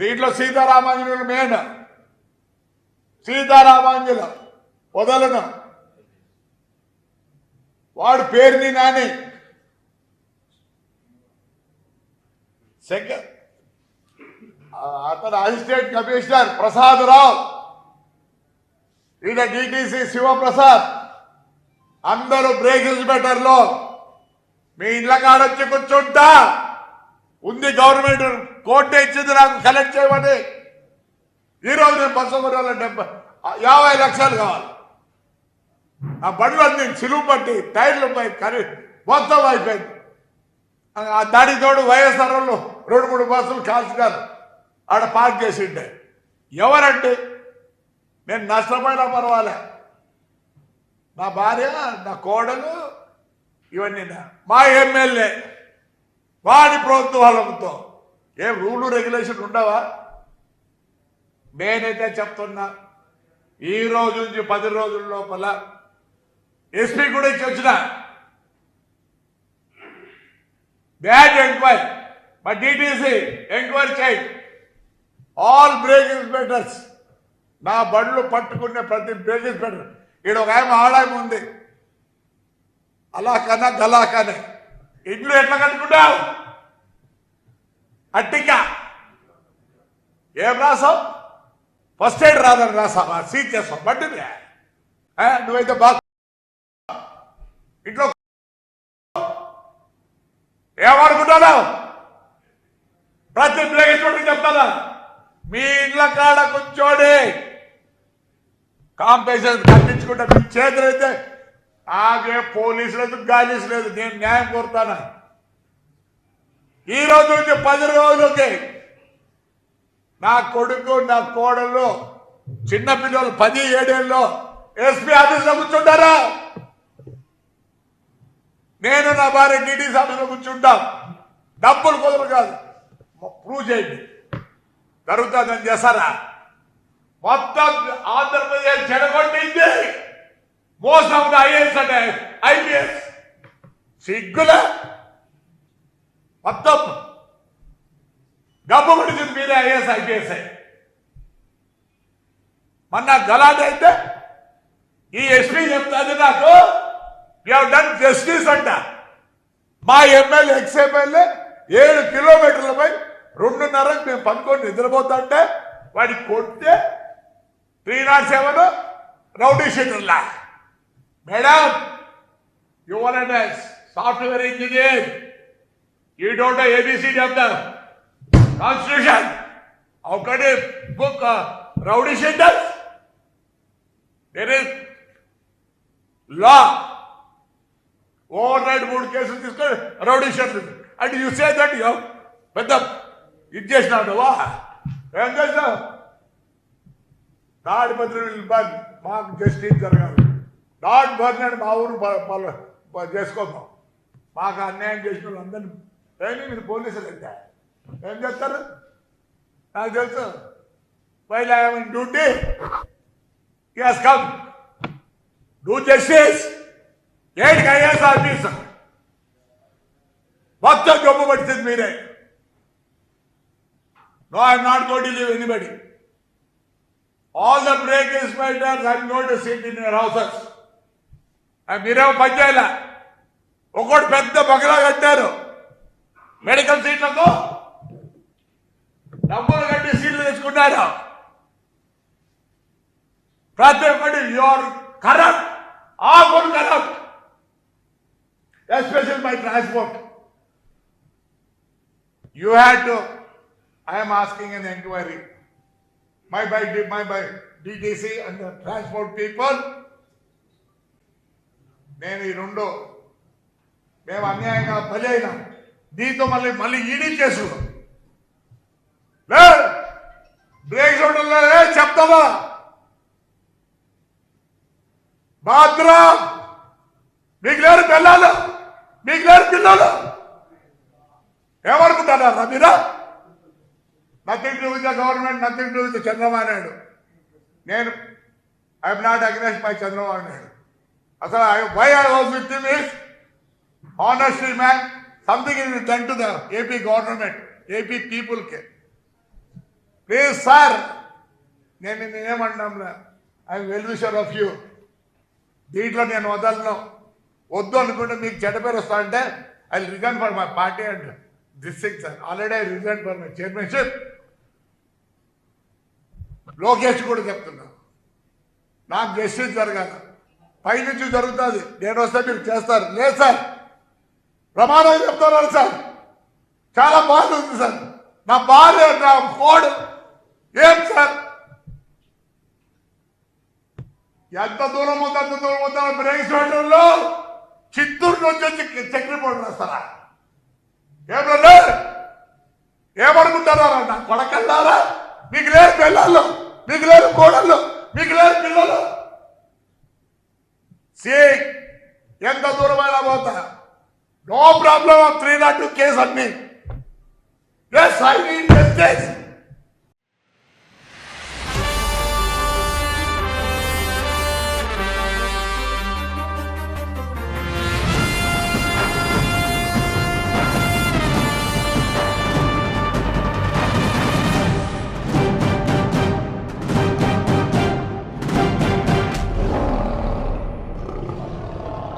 దీంట్లో సీతారామాంజనులు మెయిన్. సీతారామాంజుల వదలన. వాడు పేరుని నాని. సెకండ్ అతను అసిస్టెంట్ కమిషనర్ ప్రసాద్ రావు ఈయన డిటిసి శివప్రసాద్. అందరూ బ్రేకింగ్ బెటర్లో మీ ఇళ్ళ కాడొచ్చి కూర్చుంటా. ఉంది గవర్నమెంట్ కోర్టు ఇచ్చింది నాకు కలెక్ట్ చేయమని. ఈరోజు నేను బస్సు కొనాలి డెబ్బై యాభై లక్షలు కావాలి. ఆ బండ్లు అన్ని సిలువు పట్టి టైర్లు పోయి కరీ మొత్తం అయిపోయింది. ఆ దాడి తోడు వైఎస్ఆర్ వాళ్ళు రెండు మూడు బస్సులు కాల్చినారు ఆడ పార్క్ చేసిండే. ఎవరంటే నేను నష్టపోయినా పర్వాలే. నా భార్య నా కోడలు ఇవన్నీ మా ఎమ్మెల్యే. వాడి ప్రభుత్వాలతో ఏం రూలు రెగ్యులేషన్ ఉండవా? నేనైతే చెప్తున్నా ఈ రోజు నుంచి పది రోజుల లోపల ఎస్పీ కూడా ఇచ్చి వచ్చిన బ్యాడ్ ఎంక్వైరీ మా డిటిసి ఎంక్వైరీ చేయి. ఆల్ బ్రేక్ ఇన్స్పెక్టర్స్ నా బండ్లు పట్టుకునే ప్రతి బ్రేక్ ఇన్స్పెక్టర్ ఈడ ఒక ఆయన ఆడాయం ఉంది. అలా కన్నా గలా కానీ ఇడ్లు ఎట్లా కట్టుకుంటావు? అట్టిక? ఏం రాసావు? ఫస్ట్ ఎయిడ్ రాదని రాసావా? సీట్ చేస్తావు బండిని నువ్వైతే బాగా ఇంట్లో ఏమనుకుంటున్నావు ప్రతి ప్లేస్ చెప్తానా? మీ ఇండ్ల కాడ కూర్చోడి. కాంపిటీషన్ కట్టించుకుంటే మీ చేతులైతే అయితే ఆగే పోలీసు లేదు గాలీసు లేదు. నేను న్యాయం కోరుతాను? ఈ రోజు నుంచి పది రోజులకి నా కొడుకు నా కోడలు చిన్నపిల్లలు పది ఏడేళ్ళు ఎస్పీ ఆఫీస్లో కూర్చుంటారా? నేను నా భార్య డీటీసీ ఆఫీస్లో కూర్చుంటాం. డబ్బులు కుదరు కాదు. ప్రూవ్ చేయండి. జరుగుతుందని చేస్తారా? మొత్తం ఆంధ్రప్రదేశ్ చెడగొట్టింది మోసం ఐఏఎస్ అంటే ఐపీఎస్. సిగ్గుల? మొత్తం. డబ్బు పడిచింది మీరే ఐఏఎస్ ఐపీఎస్ మొన్న గలాట్ అయితే ఈ ఎస్పీ చెప్తాది నాకు యూ డన్ జస్టిస్ అంట. మా ఎమ్మెల్యే ఎక్స్ ఎమ్మెల్యే ఏడు కిలోమీటర్లపై రెండున్నరకు మేము పనుకొని నిద్రపోతుంటే వాడికి కొడితే three not seven rowdy షీటర్లా madam your and software engineer you don't ABCD of the constitution ఒకటి book rowdy sheeter there is law overnight మూడు కేసులు తీసుకొని rowdy sheeter and you say that you పెద్ద ఇది చేసినాడు వా ఏం చేసినావు తాడిపత్రి మాకు జస్టిస్ జరగాలి డాట్ బర్నర్ మా ఊరు ప- మాకు అన్యాయం చేసిన వాళ్ళందరినీ ఏమి మీరు పోలీసులు అయితే ఏం చేస్తారు? నాకు తెలుసు. While I'm in duty as come do justice ఏడు ఐఎస్ ఆఫీసర్ మొత్తం జబ్బు పడుతుంది మీరే. No I'm not got to leave anybody all the brake is inspectors I'm got to sit in your houses మీరేమో పని ఒకటి పెద్ద బగలా కట్టారు. మెడికల్ సీట్లకు డబ్బులు కట్టి సీట్లు తెచ్చుకున్నారు. ప్రతి ఒక్కటి your corrupt all corrupt especial my transport you had to I'm asking an enquiry my by my by DTC and transport people నేను ఈ రెండు. మేము అన్యాయంగా బలి అయినాం. దీంతో మళ్ళీ మళ్ళీ ఈడీ కేసులు లే! బ్రేక్ చూడలే చెప్తావా? బాద్రా మీకు లేరు పిల్లలు. మీకు లేరు పిల్లలు. ఏమనుకుంటారా మీరా nothing to with the government nothing to with Chandrababu Naidu నేను I'm not against my Chandrababu Naidu అసలు I why I was with miss honestly man something is done to the AP government AP పీపుల్కి please sir నేను నేనేమంటున్నా I well wisher of you దీంట్లో నేను వదలను. వద్దు అనుకుంటే మీకు చెడ్డ పేరు వస్తా అంటే I resign for my party and this thing sir already I resign for my chairmanship Lokesh కూడా చెప్తున్నా. నాకు జస్టిస్ జరగాలి. పైనుంచి జరుగుతుంది. నేను వస్తే మీరు చేస్తారు. లేదు సార్. ప్రమాణం చెప్తున్నారు సార్. చాలా బాగుంది సార్. నా భార్య నా కోడు ఏం సార్? ఎంత దూరం ఉందో అంత దూరం ఉందో బ్రేక్ స్టేషన్లో చిత్తూరు నుంచి వచ్చి చక్రి పోటీ వస్తారా ఏమన్నా ఏమనుకుంటారా నా కొడకల్లారా మీకు లేదు వెళ్ళాలో మీకు లేరు కోడళ్ళు మీకు లేరు పిల్లలు సి ఎంత దూరమైనా పోతా no problem of three not two case అన్ని ఎస్ ఐ నీడ్ జస్టిస్